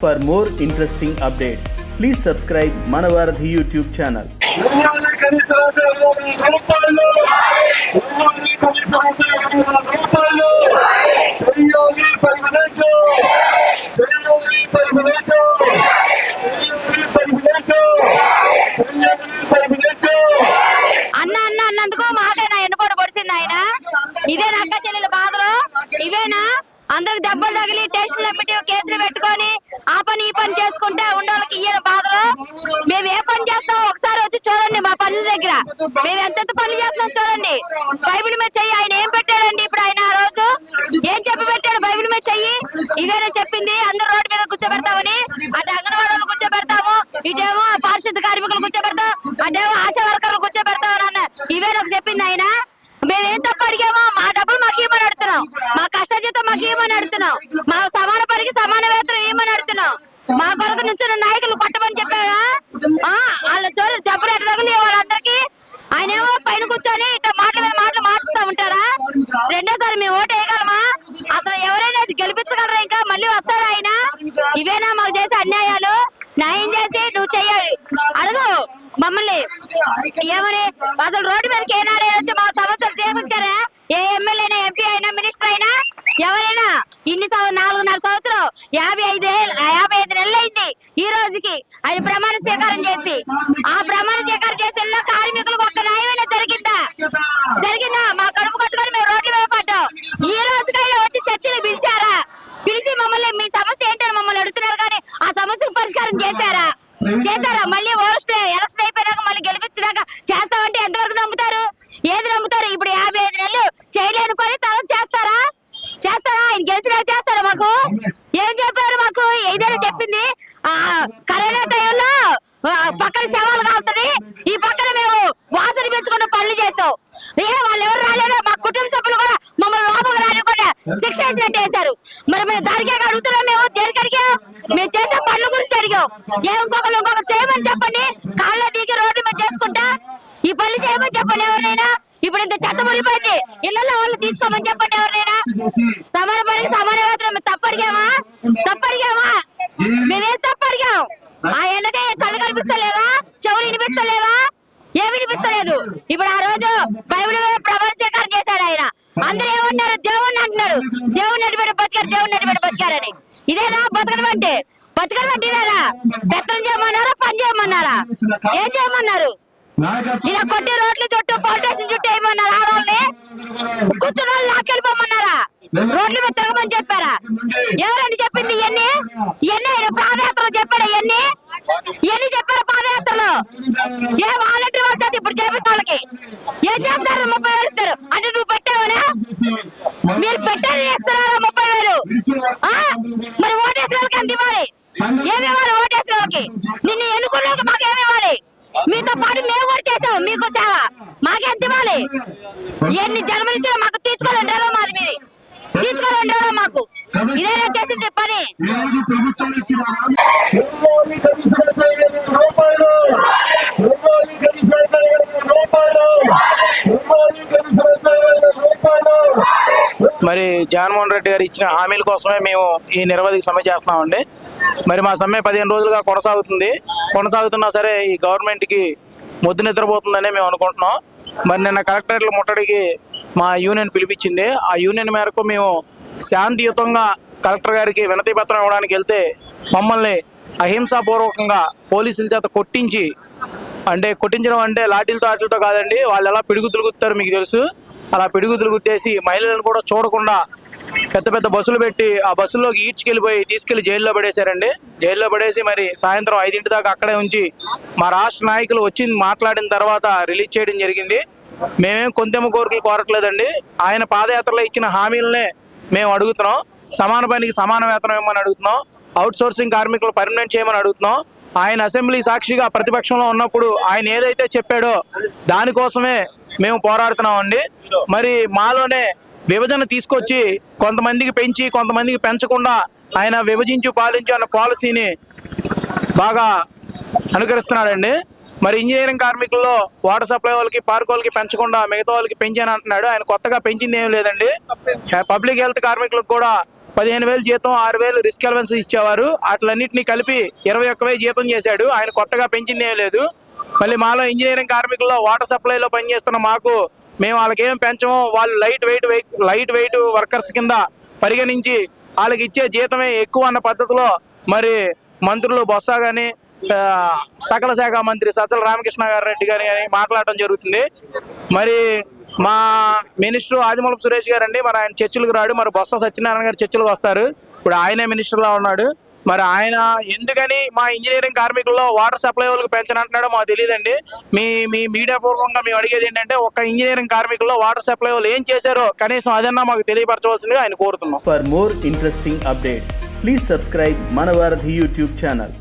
For more interesting updates, please subscribe Manavarathi YouTube channel. ఉయ్యాలి కనీస రాజ్యాంగం రూపాయలు ఉయ్యాలి కనీస రాజ్యాంగం రూపాయలు చెయ్యాలి పర్మనెంట్ చెయ్యాలి పర్మనెంట్ చెయ్యాలి పర్మనెంట్ చెయ్యాలి పర్మనెంట్ అన్న అన్న అన్నందుకు మాకేనా? ఎన్నుకోట పొడిచింది ఆయన? ఇదే అక్క చెల్లెల బాధలు? ఇవేనా? అందరికి దెబ్బలు తగిలి స్టేషన్ పెట్టి కేసులు పెట్టుకొని ఆ పని ఈ పని చేసుకుంటే ఉండోళ్ళకి ఇయ్యని బాధలు. మేము ఏ పని చేస్తాం ఒకసారి వచ్చి చూడండి మా పనుల దగ్గర. మేము ఎంతెంత పనులు చేస్తున్నాం చూడండి. బైబిల్ మీద చెయ్యి. ఆయన ఏం పెట్టాడండి ఇప్పుడు ఆయన ఆ రోజు? ఏం చెప్పి పెట్టాడు బైబిల్ మీద చెయ్యి? ఇవేనా చెప్పింది? అందరు రోడ్డు మీద కూర్చోబెడతామని? అటు అంగన్వాడీ కూర్చోబెడతాము. ఇటేమో పారిశుద్ధ కార్మికులు కూర్చోబెడతాం. అటేమో ఆశా వర్కర్లు కూర్చోబెడతామని అన్న ఇవే నాకు చెప్పింది ఆయన? మేమేం తప్ప అడిగామో? కొరకు నాయకులు కొట్టమని చెప్పారా వాళ్ళ చోరు దెబ్బలు ఎట్లా తగిలి వాళ్ళందరికీ? ఆయన ఏమో పైన కూర్చొని ఇట్లా మాటల మీద మాటలు మాట్లాడుతూ ఉంటారా? రెండోసారి మేము ఓటు వేయగలమా? అసలు ఎవరైనా గెలిపించగలరా ఇంకా? మళ్ళీ వస్తారా ఆయన? ఇవేనా మాకు చేసే అన్యాయాలు? న్యాయం చేసి నువ్వు చెయ్యాలి. అడుగు మమ్మల్ని. ఏమని? అసలు రోడ్డు మీదకి ఏనాడైనా వచ్చి మా సమస్యలు చేపించారా ఏ ఎమ్మెల్యే ఎంపీ అయినా మినిస్టర్ అయినా? ఎవరైనా? ఇన్ని సంవత్సరం నాలుగున్నర సంవత్సరం యాభై ఐదు ఏళ్ళ- యాభై ఐదు నెలలు అయింది ఈ రోజుకి ఆయన ప్రమాణ స్వీకారం చేసి ఆ ప్రమాణ స్వీకారం చెప్పారు మాకు ఏదైనా చెప్పింది? ఆ కరోనా టైంలో పక్కన శవాలు కాలుతుంది. ఈ పక్కన మేము వాసన పెంచుకున్న పనులు చేసాం ఏ వాళ్ళు ఎవరు రాలేరు మా కుటుంబ సభ్యులు కూడా మమ్మల్ని లోపలికి రానివ్వకుండా శిక్ష వేసినట్టు వేశారు మరి మేము దానికే అడుగుతున్నాం మేము. దేనికి అడిగాం మేము చేసే పనుల గురించి అడిగాం. ఏ ఇంకొకరు ఇంకొకరు చేయమని చెప్పండి. కాళ్ళ దిగి రోడ్డు మీద చేసుకుంటా. ఈ పనులు చేయమని చెప్పండి ఎవరినైనా. ఇప్పుడు ఇంత చెత్త మురిపోయింది ఇళ్ళలో వాళ్ళు తీసుకోమని చెప్పండి ఎవరినైనా. సమాన పనికి సమాన వేతనం మేము తప్పు మేమేం తప్పు ఆ ఎండకే కళ్ళు కనిపిస్తలేదా చెవులు వినిపిస్తలేదా ఏమి వినిపిస్తలేదు. ఇప్పుడు ఆ రోజు బైబిల్ మీద చేశాడు ఆయన. అందరూ ఏమన్నారు? దేవుణ్ణి అంటున్నారు. దేవుని నడిపెట్టి బతికారు దేవుని నడిపెట్టి బతికారని ఇదేనా? బతకడం అంటే బతకడం అంటే ఇదేనా? పెత్తనం చేయమన్నారా? పని చేయమన్నారా? ఏం చేయమన్నారు? ఇలా కొట్టి రోడ్ల చుట్టూ పోలీస్ చుట్టూ ఏమన్నారు? ఆడవాళ్ళని కూర్చున్న రోడ్ల మీద తిరగమని చెప్పారా? ఎవరండి చెప్పింది ఇవన్నీ? ఇవన్నీ ఆయన పాదయాత్రలు చెప్పాడు ఇవన్నీ? ఇవన్నీ చెప్పారు పాదయాత్రలు? ఏ వాలంటీర్ వాళ్ళ ఇప్పుడు చేపిస్తా వాళ్ళకి? ఏం చేస్తారు ముప్పై వేలు ఇస్తారు? అంటే నువ్వు పెట్టావనా? మీరు పెట్టారు ఇస్తున్నారా ముప్పై వేలు? ఆ? మరి ఓటేసిన వాళ్ళకి అంత ఇవ్వాలి? ఏమివ్వాలి ఓటేసిన వాళ్ళకి? నిన్ను ఎన్నుకున్న వాళ్ళకి మాకు ఏమివ్వాలి మీతో పాటు మేము కూడా చేసాం మీకు సేవ. మాకెంత ఇవ్వాలి? ఎన్ని జన్మలు మాకు తీర్చుకొని మాది మీది. ఉండాలో మాకు? ఇదేనా చేసింది పని. మరి జగన్మోహన్ రెడ్డి గారు ఇచ్చిన హామీల కోసమే మేము ఈ నిరవధిక సమ్మె చేస్తున్నామండి. మరి మా సమ్మె పదిహేను రోజులుగా కొనసాగుతుంది. కొనసాగుతున్నా సరే ఈ గవర్నమెంట్కి ముద్దు నిద్రపోతుందని మేము అనుకుంటున్నాం. మరి నిన్న కలెక్టరేట్ల ముట్టడికి మా యూనియన్ పిలిపించింది. ఆ యూనియన్ మేరకు మేము శాంతియుతంగా కలెక్టర్ గారికి వినతి పత్రం ఇవ్వడానికి వెళ్తే మమ్మల్ని అహింసాపూర్వకంగా పోలీసుల చేత కొట్టించి అంటే కొట్టించడం అంటే లాఠీలతో ఆటలతో కాదండి వాళ్ళు ఎలా పిడుగుతులు గుత్తారు మీకు తెలుసు. అలా పిడుగుతులు గుత్తేసి మహిళలను కూడా చూడకుండా పెద్ద పెద్ద బస్సులు పెట్టి ఆ బస్సుల్లోకి ఈడ్చుకెళ్ళిపోయి తీసుకెళ్ళి జైల్లో పడేశారండి. జైల్లో పడేసి మరి సాయంత్రం ఐదింటి దాకా అక్కడే ఉంచి మా రాష్ట్ర నాయకులు వచ్చి మాట్లాడిన తర్వాత రిలీజ్ చేయడం జరిగింది. మేమేం కొంతెమ్మ కోరికలు కోరట్లేదండి. ఆయన పాదయాత్రలో ఇచ్చిన హామీలనే మేము అడుగుతున్నాం. సమాన పనికి సమాన వేతనం ఇవ్వమని అడుగుతున్నాం. అవుట్ సోర్సింగ్ కార్మికులు పర్మనెంట్ చేయమని అడుగుతున్నాం. ఆయన అసెంబ్లీ సాక్షిగా ప్రతిపక్షంలో ఉన్నప్పుడు ఆయన ఏదైతే చెప్పాడో దానికోసమే మేము పోరాడుతున్నామండి. మరి మాలోనే విభజన తీసుకొచ్చి కొంతమందికి పెంచి కొంతమందికి పెంచకుండా ఆయన విభజించి పాలించి అన్న పాలసీని బాగా అనుకరిస్తున్నాడండి. మరి ఇంజనీరింగ్ కార్మికుల్లో వాటర్ సప్లై వాళ్ళకి పార్క్ వాళ్ళకి పెంచకుండా మిగతా వాళ్ళకి పెంచాను అంటున్నాడు. ఆయన కొత్తగా పెంచింది ఏం లేదండి. పబ్లిక్ హెల్త్ కార్మికులకు కూడా పదిహేను వేలు జీతం ఆరు వేలు రిస్క్ అలవెన్స్ ఇచ్చేవారు. అట్లన్నింటినీ కలిపి ఇరవై ఒక్క వేలు జీతం చేశాడు. ఆయన కొత్తగా పెంచింది ఏం లేదు. మళ్ళీ మాలో ఇంజనీరింగ్ కార్మికుల్లో వాటర్ సప్లైలో పనిచేస్తున్న మాకు మేము వాళ్ళకి ఏం పెంచము వాళ్ళు light weight light weight workers కింద పరిగణించి వాళ్ళకి ఇచ్చే జీతమే ఎక్కువ అన్న పద్ధతిలో మరి మంత్రులు బొత్స కానీ సకల శాఖ మంత్రి సజ్జల రామకృష్ణ రెడ్డి గారి కానీ మాట్లాడటం జరుగుతుంది. మరి మా మినిస్టర్ ఆదిమూలపు సురేష్ గారు అండి మరి ఆయన చర్చలకు రాడు మరి బొత్స సత్యనారాయణ గారు చర్చలకు వస్తారు. ఇప్పుడు ఆయనే మినిస్టర్లా ఉన్నాడు. మరి ఆయన ఎందుకని మా ఇంజనీరింగ్ కార్మికుల్లో వాటర్ సప్లై వాళ్ళకి పెంచనంటున్నాడో మాకు తెలియదండి. మీ మీ మీడియా పూర్వకంగా మేము అడిగేది ఏంటంటే ఒక్క ఇంజనీరింగ్ కార్మికుల్లో వాటర్ సప్లై వాళ్ళు ఏం చేశారో కనీసం అదన్నా మాకు తెలియపరచవలసిందిగా ఆయన కోరుతున్నాం. For more interesting update please subscribe మన భారత్ యూట్యూబ్ ఛానల్